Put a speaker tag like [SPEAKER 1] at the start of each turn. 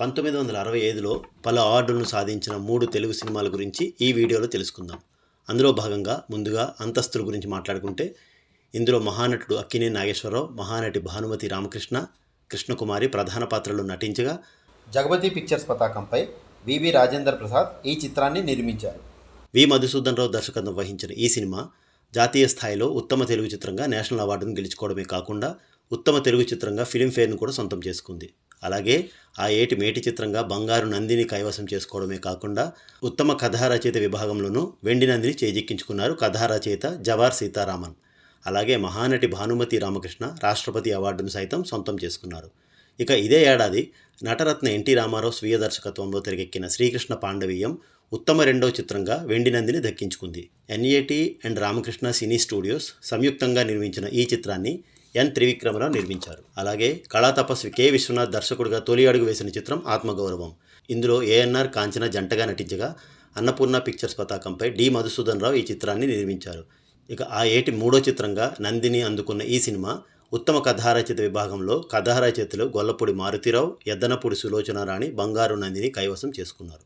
[SPEAKER 1] పంతొమ్మిది వందల అరవై ఐదులో పలు అవార్డులను సాధించిన మూడు తెలుగు సినిమాల గురించి ఈ వీడియోలో తెలుసుకుందాం. అందులో భాగంగా ముందుగా అంతస్తుల గురించి మాట్లాడుకుంటే ఇందులో మహానటుడు అక్కినే నాగేశ్వరరావు మహానటి భానుమతి రామకృష్ణ కృష్ణకుమారి ప్రధాన పాత్రలో నటించగా
[SPEAKER 2] జగపతి పిక్చర్స్ పతాకంపై వివి రాజేందర్ ప్రసాద్ ఈ చిత్రాన్ని నిర్మించారు.
[SPEAKER 1] వి మధుసూదన్ రావు దర్శకత్వం వహించిన ఈ సినిమా జాతీయ స్థాయిలో ఉత్తమ తెలుగు చిత్రంగా నేషనల్ అవార్డును గెలుచుకోవడమే కాకుండా ఉత్తమ తెలుగు చిత్రంగా ఫిలింఫేర్ను కూడా సొంతం చేసుకుంది. అలాగే ఆ ఏటి మేటి చిత్రంగా బంగారు నందిని కైవసం చేసుకోవడమే కాకుండా ఉత్తమ కథా రచయిత విభాగంలోనూ వెండి నందిని చేజిక్కించుకున్నారు కథా రచయిత జవార్ సీతారామన్. అలాగే మహానటి భానుమతి రామకృష్ణ రాష్ట్రపతి అవార్డును సైతం సొంతం చేసుకున్నారు. ఇక ఇదే ఏడాది నటరత్న ఎన్టీ రామారావు స్వీయ దర్శకత్వంలో తెరకెక్కిన శ్రీకృష్ణ పాండవీయం ఉత్తమ రెండవ చిత్రంగా వెండి నందిని దక్కించుకుంది. NAT and Ramakrishna cine studios సంయుక్తంగా నిర్మించిన ఈ చిత్రాన్ని ఎన్ త్రివిక్రమరావు నిర్మించారు. అలాగే కళా తపస్వి కె విశ్వనాథ్ దర్శకుడిగా తొలి అడుగు వేసిన చిత్రం ఆత్మగౌరవం. ఇందులో ఏఎన్ఆర్ కాంచన జంటగా నటించగా అన్నపూర్ణ పిక్చర్స్ పతాకంపై డి మధుసూదన్ రావు ఈ చిత్రాన్ని నిర్మించారు. ఇక ఆ ఏటి మూడో చిత్రంగా నందిని అందుకున్న ఈ సినిమా ఉత్తమ కథారచయిత విభాగంలో కథారచయితలు గొల్లపూడి మారుతిరావు ఎద్దనపూడి సులోచన రాణి బంగారు నందిని కైవసం చేసుకున్నారు.